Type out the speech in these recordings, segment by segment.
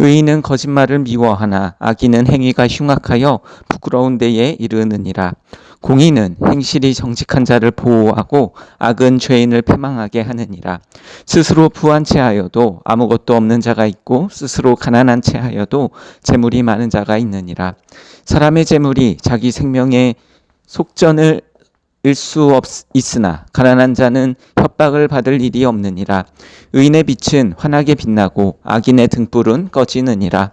의인은 거짓말을 미워하나 악인은 행위가 흉악하여 부끄러운 데에 이르느니라. 공의는 행실이 정직한 자를 보호하고 악은 죄인을 패망하게 하느니라. 스스로 부한 채 하여도 아무것도 없는 자가 있고 스스로 가난한 채 하여도 재물이 많은 자가 있느니라. 사람의 재물이 자기 생명의 속전을 일 수 없 있으나 가난한 자는 협박을 받을 일이 없느니라. 의인의 빛은 환하게 빛나고 악인의 등불은 꺼지느니라.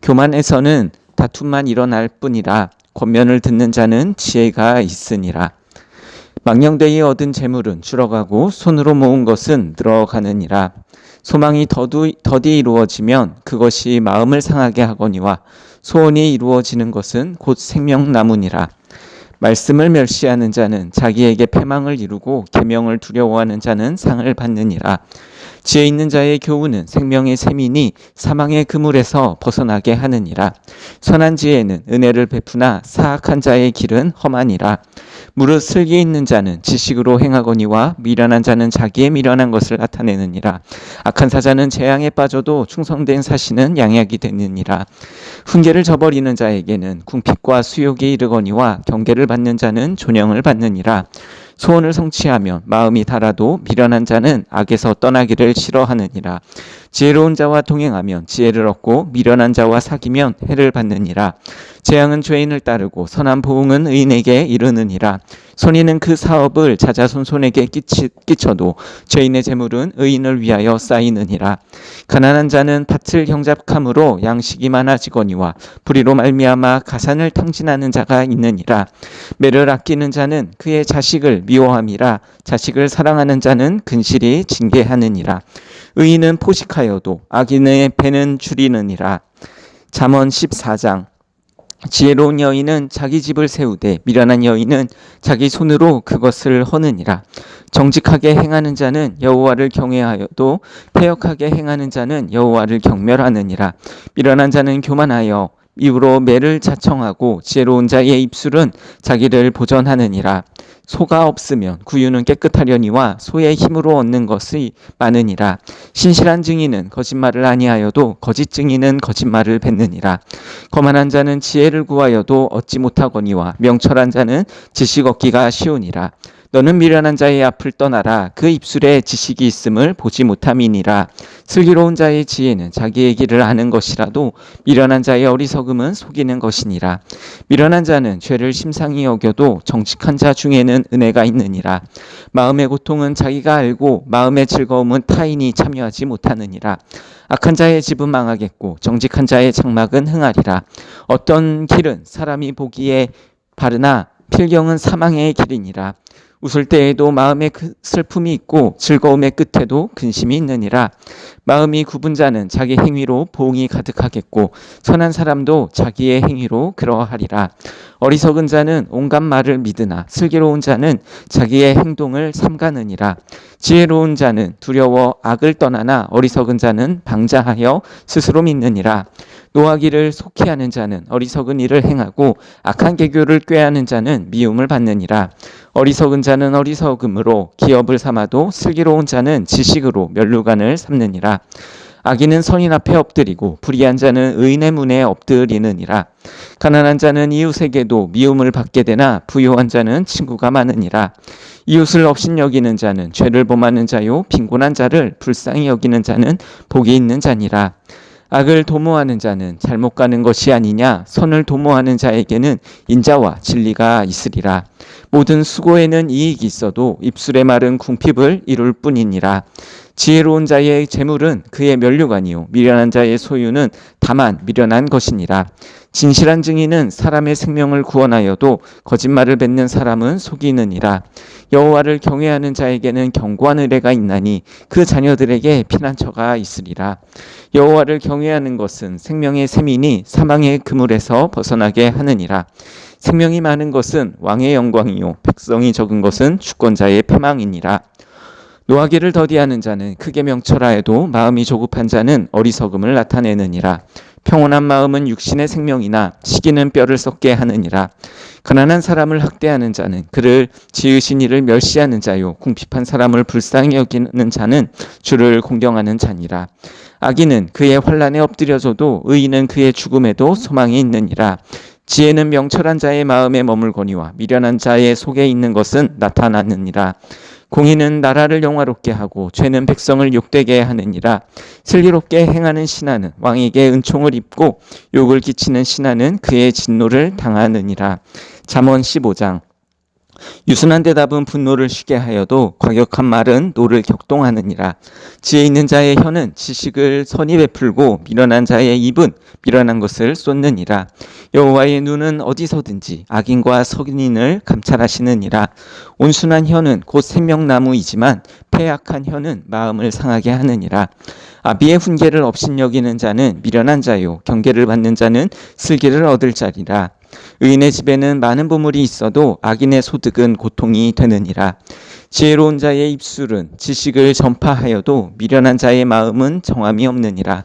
교만에서는 다툼만 일어날 뿐이라. 권면을 듣는 자는 지혜가 있으니라. 망령되이 얻은 재물은 줄어가고 손으로 모은 것은 늘어가느니라. 소망이 더디, 더디 이루어지면 그것이 마음을 상하게 하거니와 소원이 이루어지는 것은 곧 생명나무니라 말씀을 멸시하는 자는 자기에게 패망을 이루고 계명을 두려워하는 자는 상을 받느니라. 지혜 있는 자의 교훈은 생명의 셈이니 사망의 그물에서 벗어나게 하느니라. 선한 지혜는 은혜를 베푸나 사악한 자의 길은 험하니라. 무릇 슬기 있는 자는 지식으로 행하거니와 미련한 자는 자기의 미련한 것을 나타내느니라. 악한 사자는 재앙에 빠져도 충성된 사신은 양약이 되느니라. 훈계를 저버리는 자에게는 궁핍과 수욕이 이르거니와 경계를 받는 자는 존영을 받느니라. 소원을 성취하면 마음이 달아도 미련한 자는 악에서 떠나기를 싫어하느니라. 지혜로운 자와 동행하면 지혜를 얻고 미련한 자와 사귀면 해를 받느니라. 재앙은 죄인을 따르고 선한 보응은 의인에게 이르느니라. 손이는 그 사업을 자자손손에게 끼치, 끼쳐도 죄인의 재물은 의인을 위하여 쌓이느니라. 가난한 자는 밭을 형잡함으로 양식이 많아지거니와 불의로 말미암아 가산을 탕진하는 자가 있느니라. 매를 아끼는 자는 그의 자식을 미워함이라. 자식을 사랑하는 자는 근실이 징계하느니라. 의인은 포식하여도 악인의 배는 줄이느니라. 잠언 14장 지혜로운 여인은 자기 집을 세우되 미련한 여인은 자기 손으로 그것을 허느니라. 정직하게 행하는 자는 여호와를 경외하여도 패역하게 행하는 자는 여호와를 경멸하느니라. 미련한 자는 교만하여 입으로 매를 자청하고 지혜로운 자의 입술은 자기를 보전하느니라. 소가 없으면 구유는 깨끗하려니와 소의 힘으로 얻는 것이 많으니라. 신실한 증인은 거짓말을 아니하여도 거짓 증인은 거짓말을 뱉느니라. 거만한 자는 지혜를 구하여도 얻지 못하거니와 명철한 자는 지식 얻기가 쉬우니라. 너는 미련한 자의 앞을 떠나라. 그 입술에 지식이 있음을 보지 못함이니라. 슬기로운 자의 지혜는 자기의 길을 아는 것이라도 미련한 자의 어리석음은 속이는 것이니라. 미련한 자는 죄를 심상히 여겨도 정직한 자 중에는 은혜가 있느니라. 마음의 고통은 자기가 알고 마음의 즐거움은 타인이 참여하지 못하느니라. 악한 자의 집은 망하겠고 정직한 자의 장막은 흥하리라. 어떤 길은 사람이 보기에 바르나 필경은 사망의 길이니라. 웃을 때에도 마음에 슬픔이 있고 즐거움의 끝에도 근심이 있느니라. 마음이 굽은 자는 자기 행위로 보응이 가득하겠고 선한 사람도 자기의 행위로 그러하리라. 어리석은 자는 온갖 말을 믿으나 슬기로운 자는 자기의 행동을 삼가느니라. 지혜로운 자는 두려워 악을 떠나나 어리석은 자는 방자하여 스스로 믿느니라. 노하기를 속히 하는 자는 어리석은 일을 행하고 악한 개교를 꾀하는 자는 미움을 받느니라. 어리석은 자는 어리석음으로 기업을 삼아도 슬기로운 자는 지식으로 멸류관을 삼느니라. 악인은 선인 앞에 엎드리고 불의한 자는 의인의 문에 엎드리느니라. 가난한 자는 이웃에게도 미움을 받게 되나 부유한 자는 친구가 많으니라. 이웃을 업신 여기는 자는 죄를 범하는 자요 빈곤한 자를 불쌍히 여기는 자는 복이 있는 자니라. 악을 도모하는 자는 잘못 가는 것이 아니냐? 선을 도모하는 자에게는 인자와 진리가 있으리라. 모든 수고에는 이익이 있어도 입술의 말은 궁핍을 이룰 뿐이니라 지혜로운 자의 재물은 그의 면류관이요 미련한 자의 소유는 다만 미련한 것이니라. 진실한 증인은 사람의 생명을 구원하여도 거짓말을 뱉는 사람은 속이느니라. 여호와를 경외하는 자에게는 견고한 의뢰가 있나니 그 자녀들에게 피난처가 있으리라. 여호와를 경외하는 것은 생명의 셈이니 사망의 그물에서 벗어나게 하느니라. 생명이 많은 것은 왕의 영광이요 백성이 적은 것은 주권자의 패망이니라. 노하기를 더디하는 자는 크게 명철하여도 마음이 조급한 자는 어리석음을 나타내느니라. 평온한 마음은 육신의 생명이나 시기는 뼈를 썩게 하느니라. 가난한 사람을 학대하는 자는 그를 지으신 이를 멸시하는 자요 궁핍한 사람을 불쌍히 여기는 자는 주를 공경하는 자니라. 악인은 그의 환란에 엎드려져도 의인은 그의 죽음에도 소망이 있느니라. 지혜는 명철한 자의 마음에 머물거니와 미련한 자의 속에 있는 것은 나타나느니라. 공의는 나라를 영화롭게 하고 죄는 백성을 욕되게 하느니라. 슬기롭게 행하는 신하는 왕에게 은총을 입고 욕을 끼치는 신하는 그의 진노를 당하느니라. 잠언 15장 유순한 대답은 분노를 쉬게 하여도 과격한 말은 노를 격동하느니라. 지혜 있는 자의 혀는 지식을 선히 베풀고 미련한 자의 입은 미련한 것을 쏟느니라. 여호와의 눈은 어디서든지 악인과 석인을 감찰하시느니라. 온순한 혀는 곧 생명나무이지만 패약한 혀는 마음을 상하게 하느니라. 아비의 훈계를 업신여기는 자는 미련한 자요 경계를 받는 자는 슬기를 얻을 자리라. 의인의 집에는 많은 보물이 있어도 악인의 소득은 고통이 되느니라. 지혜로운 자의 입술은 지식을 전파하여도 미련한 자의 마음은 정함이 없느니라.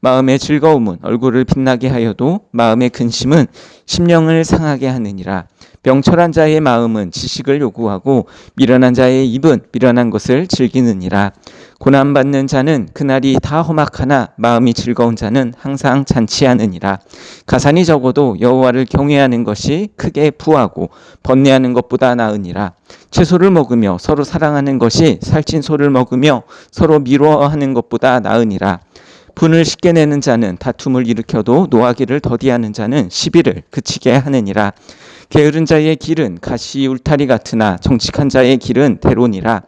마음의 즐거움은 얼굴을 빛나게 하여도 마음의 근심은 심령을 상하게 하느니라 병철한 자의 마음은 지식을 요구하고 미련한 자의 입은 미련한 것을 즐기느니라 고난받는 자는 그날이 다 험악하나 마음이 즐거운 자는 항상 잔치하느니라. 가산이 적어도 여호와를 경외하는 것이 크게 부하고 번뇌하는 것보다 나으니라. 채소를 먹으며 서로 사랑하는 것이 살찐 소를 먹으며 서로 미워하는 것보다 나으니라. 분을 쉽게 내는 자는 다툼을 일으켜도 노하기를 더디하는 자는 시비를 그치게 하느니라. 게으른 자의 길은 가시 울타리 같으나 정직한 자의 길은 대론이라.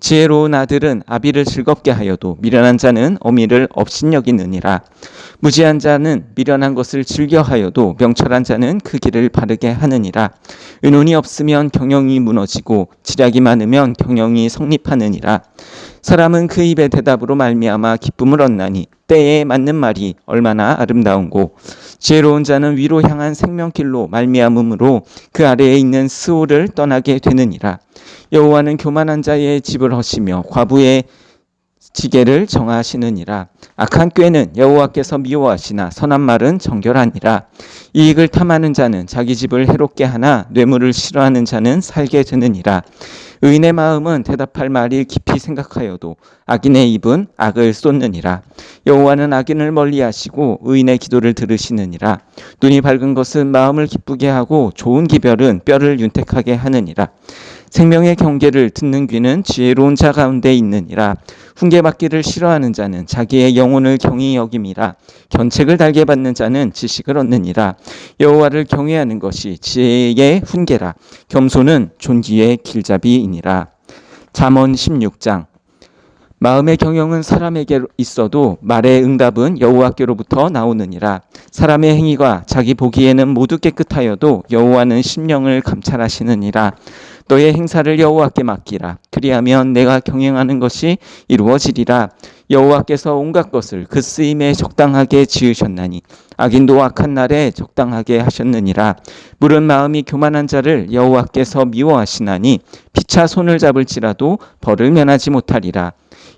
지혜로운 아들은 아비를 즐겁게 하여도 미련한 자는 어미를 업신여기느니라. 무지한 자는 미련한 것을 즐겨하여도 명철한 자는 그 길을 바르게 하느니라. 의논이 없으면 경영이 무너지고 지략이 많으면 경영이 성립하느니라. 사람은 그 입의 대답으로 말미암아 기쁨을 얻나니 때에 맞는 말이 얼마나 아름다운고 지혜로운 자는 위로 향한 생명길로 말미암음으로 그 아래에 있는 스올을 떠나게 되느니라. 여호와는 교만한 자의 집을 허시며 과부의 지게를 정하시느니라. 악한 꾀는 여호와께서 미워하시나 선한 말은 정결하니라. 이익을 탐하는 자는 자기 집을 해롭게 하나 뇌물을 싫어하는 자는 살게 되느니라. 의인의 마음은 대답할 말이 깊이 생각하여도 악인의 입은 악을 쏟느니라. 여호와는 악인을 멀리하시고 의인의 기도를 들으시느니라. 눈이 밝은 것은 마음을 기쁘게 하고 좋은 기별은 뼈를 윤택하게 하느니라. 생명의 경계를 듣는 귀는 지혜로운 자 가운데 있느니라. 훈계받기를 싫어하는 자는 자기의 영혼을 경히 여김이라. 견책을 달게 받는 자는 지식을 얻느니라. 여호와를 경외하는 것이 지혜의 훈계라. 겸손은 존귀의 길잡이이니라. 잠언 16장 마음의 경영은 사람에게 있어도 말의 응답은 여호와께로부터 나오느니라. 사람의 행위가 자기 보기에는 모두 깨끗하여도 여호와는 심령을 감찰하시느니라. 너의 행사를 여호와께 맡기라. 그리하면 내가 경영하는 것이 이루어지리라. 여호와께서 온갖 것을 그 쓰임에 적당하게 지으셨나니 악인도 악한 날에 적당하게 하셨느니라. 물은 마음이 교만한 자를 여호와께서 미워하시나니 피차 손을 잡을지라도 벌을 면하지 못하리라.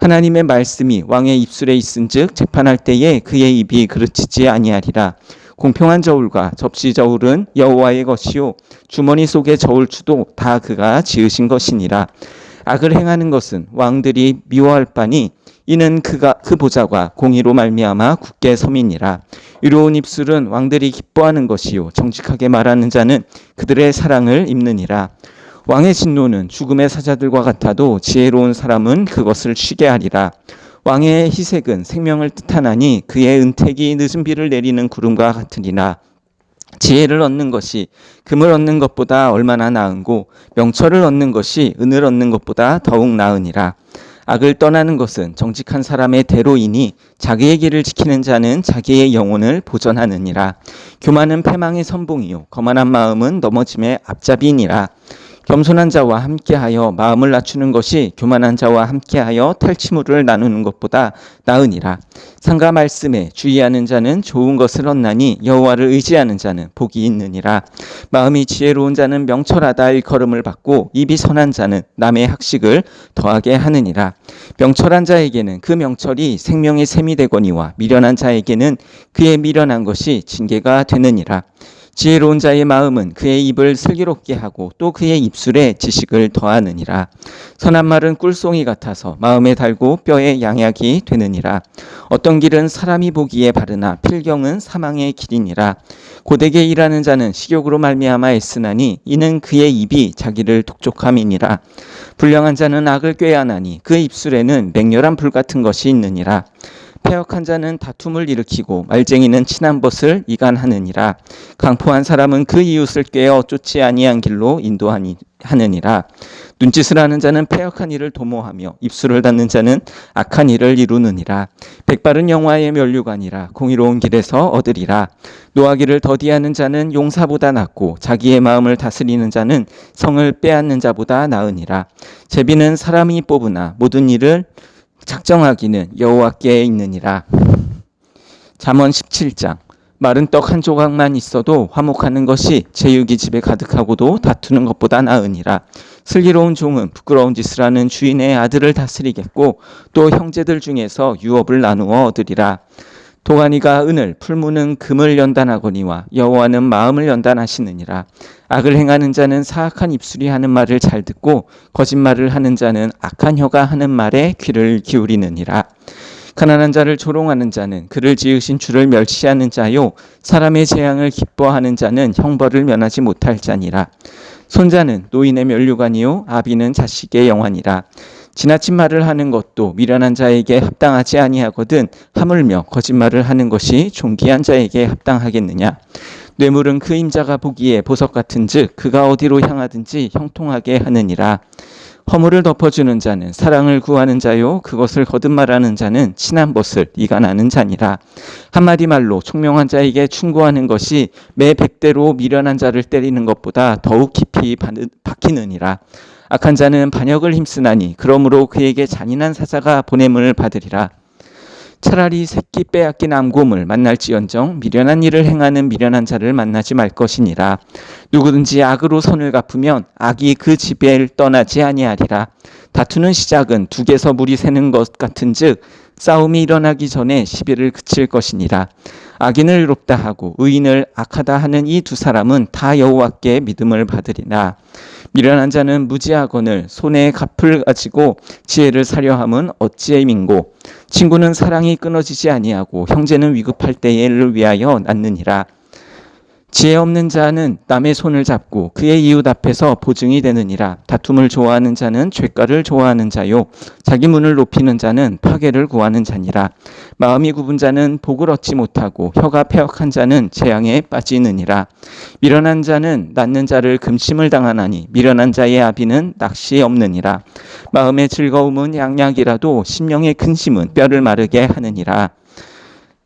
하나님의 말씀이 왕의 입술에 있은즉 재판할 때에 그의 입이 그르치지 아니하리라. 공평한 저울과 접시 저울은 여호와의 것이요 주머니 속의 저울추도 다 그가 지으신 것이니라. 악을 행하는 것은 왕들이 미워할 바니 이는 그가 그 보좌가 공의로 말미암아 굳게 섬이니라. 이로운 입술은 왕들이 기뻐하는 것이요 정직하게 말하는 자는 그들의 사랑을 입느니라. 왕의 진노는 죽음의 사자들과 같아도 지혜로운 사람은 그것을 쉬게 하리라. 왕의 희색은 생명을 뜻하나니 그의 은택이 늦은 비를 내리는 구름과 같으리라. 지혜를 얻는 것이 금을 얻는 것보다 얼마나 나은고 명철을 얻는 것이 은을 얻는 것보다 더욱 나으니라. 악을 떠나는 것은 정직한 사람의 대로이니 자기의 길을 지키는 자는 자기의 영혼을 보전하느니라. 교만은 패망의 선봉이요 거만한 마음은 넘어짐의 앞잡이니라. 겸손한 자와 함께하여 마음을 낮추는 것이 교만한 자와 함께하여 탈취물을 나누는 것보다 나으니라. 상가 말씀에 주의하는 자는 좋은 것을 얻나니 여호와를 의지하는 자는 복이 있느니라. 마음이 지혜로운 자는 명철하다 일컬음을 받고 입이 선한 자는 남의 학식을 더하게 하느니라. 명철한 자에게는 그 명철이 생명의 샘이 되거니와 미련한 자에게는 그의 미련한 것이 징계가 되느니라. 지혜로운 자의 마음은 그의 입을 슬기롭게 하고 또 그의 입술에 지식을 더하느니라. 선한 말은 꿀송이 같아서 마음에 달고 뼈에 양약이 되느니라. 어떤 길은 사람이 보기에 바르나 필경은 사망의 길이니라. 고되게 일하는 자는 식욕으로 말미암아 애쓰나니 이는 그의 입이 자기를 독촉함이니라. 불량한 자는 악을 꾀하나니 그 입술에는 맹렬한 불 같은 것이 있느니라. 폐역한 자는 다툼을 일으키고 말쟁이는 친한 벗을 이간하느니라. 강포한 사람은 그 이웃을 꿰어 쫓지 아니한 길로 인도하니 하느니라. 눈짓을 하는 자는 폐역한 일을 도모하며 입술을 닫는 자는 악한 일을 이루느니라. 백발은 영화의 면류관이라 공의로운 길에서 얻으리라. 노하기를 더디하는 자는 용사보다 낫고 자기의 마음을 다스리는 자는 성을 빼앗는 자보다 나으니라. 제비는 사람이 뽑으나 모든 일을 작정하기는 여호와께 있느니라. 잠언 17장 마른 떡 한 조각만 있어도 화목하는 것이 제육이 집에 가득하고도 다투는 것보다 나으니라. 슬기로운 종은 부끄러운 짓을 하는 주인의 아들을 다스리겠고 또 형제들 중에서 유업을 나누어 얻으리라. 도가니가 은을 풀무는 금을 연단하거니와 여호와는 마음을 연단하시느니라. 악을 행하는 자는 사악한 입술이 하는 말을 잘 듣고 거짓말을 하는 자는 악한 혀가 하는 말에 귀를 기울이느니라. 가난한 자를 조롱하는 자는 그를 지으신 주를 멸시하는 자요 사람의 재앙을 기뻐하는 자는 형벌을 면하지 못할 자니라. 손자는 노인의 면류관이요 아비는 자식의 영환이라. 지나친 말을 하는 것도 미련한 자에게 합당하지 아니하거든 하물며 거짓말을 하는 것이 존귀한 자에게 합당하겠느냐? 뇌물은 그 임자가 보기에 보석 같은즉 그가 어디로 향하든지 형통하게 하느니라 허물을 덮어주는 자는 사랑을 구하는 자요 그것을 거듭 말하는 자는 친한 벗을 이간하는 자니라 한마디 말로 총명한 자에게 충고하는 것이 매 백대로 미련한 자를 때리는 것보다 더욱 깊이 박히느니라 악한 자는 반역을 힘쓰나니 그러므로 그에게 잔인한 사자가 보냄을 받으리라. 차라리 새끼 빼앗긴 암곰을 만날지언정 미련한 일을 행하는 미련한 자를 만나지 말 것이니라. 누구든지 악으로 선을 갚으면 악이 그 집에 떠나지 아니하리라. 다투는 시작은 둑에서 물이 새는 것 같은즉 싸움이 일어나기 전에 시비를 그칠 것이니라. 악인을 의롭다 하고 의인을 악하다 하는 이 두 사람은 다 여호와께 믿음을 받으리나. 미련한 자는 무지하거늘 손에 갚을 가지고 지혜를 사려 함은 어찌에 민고 친구는 사랑이 끊어지지 아니하고 형제는 위급할 때를 위하여 낳느니라 지혜 없는 자는 남의 손을 잡고 그의 이웃 앞에서 보증이 되느니라. 다툼을 좋아하는 자는 죄가를 좋아하는 자요. 자기 문을 높이는 자는 파괴를 구하는 자니라. 마음이 굽은 자는 복을 얻지 못하고 혀가 폐역한 자는 재앙에 빠지느니라. 미련한 자는 낳는 자를 금침을 당하나니 미련한 자의 아비는 낚시 없느니라. 마음의 즐거움은 양약이라도 심령의 근심은 뼈를 마르게 하느니라.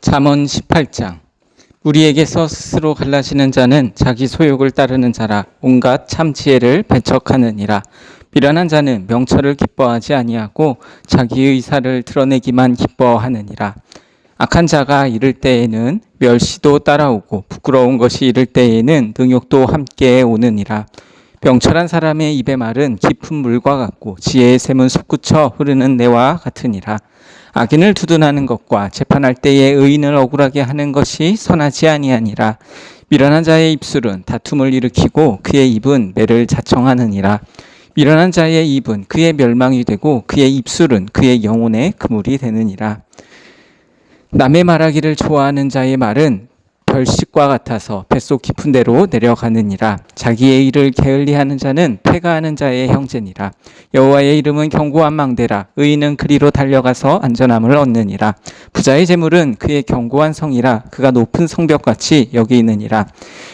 잠언 18장. 우리에게서 스스로 갈라지는 자는 자기 소욕을 따르는 자라 온갖 참 지혜를 배척하느니라. 미련한 자는 명철을 기뻐하지 아니하고 자기의 의사를 드러내기만 기뻐하느니라. 악한 자가 이를 때에는 멸시도 따라오고 부끄러운 것이 이를 때에는 능욕도 함께 오느니라. 병철한 사람의 입의 말은 깊은 물과 같고 지혜의 샘은 솟구쳐 흐르는 내와 같으니라 악인을 두둔하는 것과 재판할 때에 의인을 억울하게 하는 것이 선하지 아니하니라. 미련한 자의 입술은 다툼을 일으키고 그의 입은 매를 자청하느니라. 미련한 자의 입은 그의 멸망이 되고 그의 입술은 그의 영혼의 그물이 되느니라. 남의 말하기를 좋아하는 자의 말은 별식과 같아서 뱃속 깊은 데로 내려가느니라. 자기의 일을 게을리하는 자는 패가하는 자의 형제니라. 여호와의 이름은 견고한 망대라. 의인은 그리로 달려가서 안전함을 얻느니라. 부자의 재물은 그의 견고한 성이라. 그가 높은 성벽같이 여기느니라.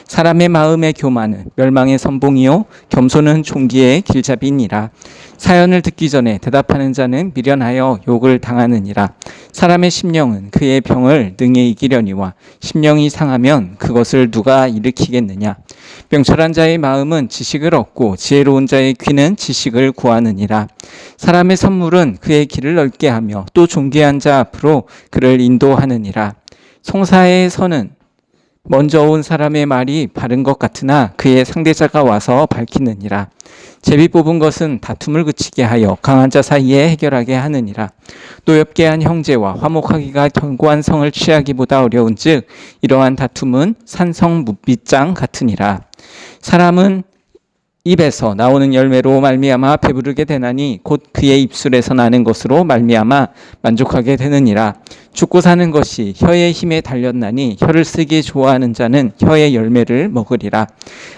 사람의 마음의 교만은 멸망의 선봉이요. 겸손은 종기의 길잡이니라. 사연을 듣기 전에 대답하는 자는 미련하여 욕을 당하느니라. 사람의 심령은 그의 병을 능히 이기려니와 심령이 상하 면 그것을 누가 일으키겠느냐? 명철한 자의 마음은 지식을 얻고 지혜로운 자의 귀는 지식을 구하느니라. 사람의 선물은 그의 길을 넓게 하며 또 존귀한 자 앞으로 그를 인도하느니라. 송사의 선은 먼저 온 사람의 말이 바른 것 같으나 그의 상대자가 와서 밝히느니라. 제비 뽑은 것은 다툼을 그치게 하여 강한 자 사이에 해결하게 하느니라. 노엽게 한 형제와 화목하기가 견고한 성을 취하기보다 어려운즉 이러한 다툼은 산성 묵빗장 같으니라. 사람은 입에서 나오는 열매로 말미암아 배부르게 되나니 곧 그의 입술에서 나는 것으로 말미암아 만족하게 되느니라. 죽고 사는 것이 혀의 힘에 달렸나니 혀를 쓰기 좋아하는 자는 혀의 열매를 먹으리라.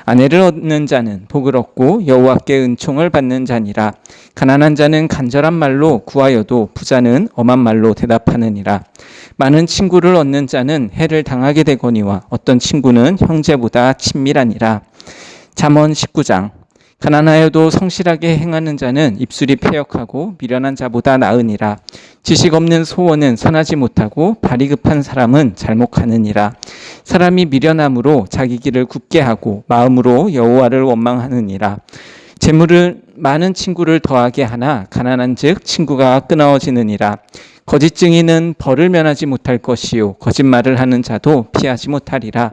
아내를 얻는 자는 복을 얻고 여호와께 은총을 받는 자니라. 가난한 자는 간절한 말로 구하여도 부자는 엄한 말로 대답하느니라. 많은 친구를 얻는 자는 해를 당하게 되거니와 어떤 친구는 형제보다 친밀하니라. 잠언 19장 가난하여도 성실하게 행하는 자는 입술이 패역하고 미련한 자보다 나으니라. 지식 없는 소원은 선하지 못하고 발이 급한 사람은 잘못하느니라. 사람이 미련함으로 자기 길을 굳게 하고 마음으로 여호와를 원망하느니라. 재물을 많은 친구를 더하게 하나 가난한즉 친구가 끊어지느니라. 거짓 증인은 벌을 면하지 못할 것이요. 거짓말을 하는 자도 피하지 못하리라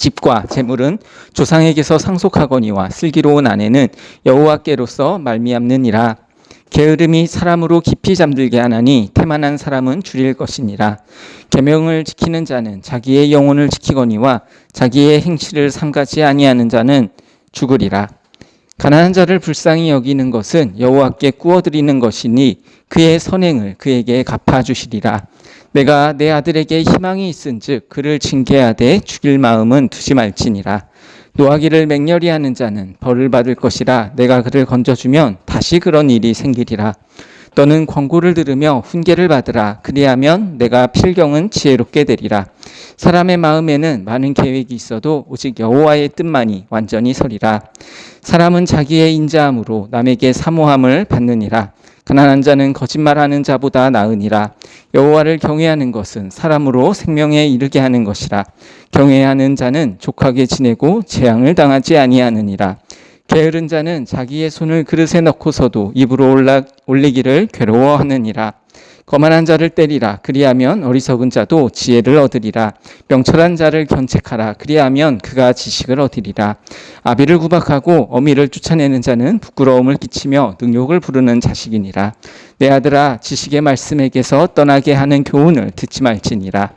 집과 재물은 조상에게서 상속하거니와 슬기로운 아내는 여호와께로서 말미암느니라. 게으름이 사람으로 깊이 잠들게 하나니 태만한 사람은 줄일 것이니라. 계명을 지키는 자는 자기의 영혼을 지키거니와 자기의 행실을 삼가지 아니하는 자는 죽으리라. 가난한 자를 불쌍히 여기는 것은 여호와께 꾸어드리는 것이니 그의 선행을 그에게 갚아 주시리라. 내가 내 아들에게 희망이 있은즉 그를 징계하되 죽일 마음은 두지 말지니라. 노하기를 맹렬히 하는 자는 벌을 받을 것이라 내가 그를 건져주면 다시 그런 일이 생기리라. 너는 권고를 들으며 훈계를 받으라. 그리하면 내가 필경은 지혜롭게 되리라. 사람의 마음에는 많은 계획이 있어도 오직 여호와의 뜻만이 완전히 서리라. 사람은 자기의 인자함으로 남에게 사모함을 받느니라. 가난한 자는 거짓말하는 자보다 나으니라. 여호와를 경외하는 것은 사람으로 생명에 이르게 하는 것이라. 경외하는 자는 족하게 지내고 재앙을 당하지 아니하느니라. 게으른 자는 자기의 손을 그릇에 넣고서도 입으로 올라, 올리기를 괴로워하느니라. 거만한 자를 때리라. 그리하면 어리석은 자도 지혜를 얻으리라. 명철한 자를 견책하라. 그리하면 그가 지식을 얻으리라. 아비를 구박하고 어미를 쫓아내는 자는 부끄러움을 끼치며 능욕을 부르는 자식이니라. 내 아들아 지식의 말씀에게서 떠나게 하는 교훈을 듣지 말지니라.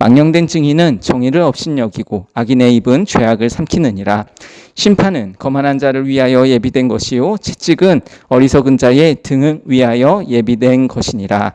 망령된 증인은 정의를 업신여기고 악인의 입은 죄악을 삼키느니라. 심판은 거만한 자를 위하여 예비된 것이요 채찍은 어리석은 자의 등을 위하여 예비된 것이니라.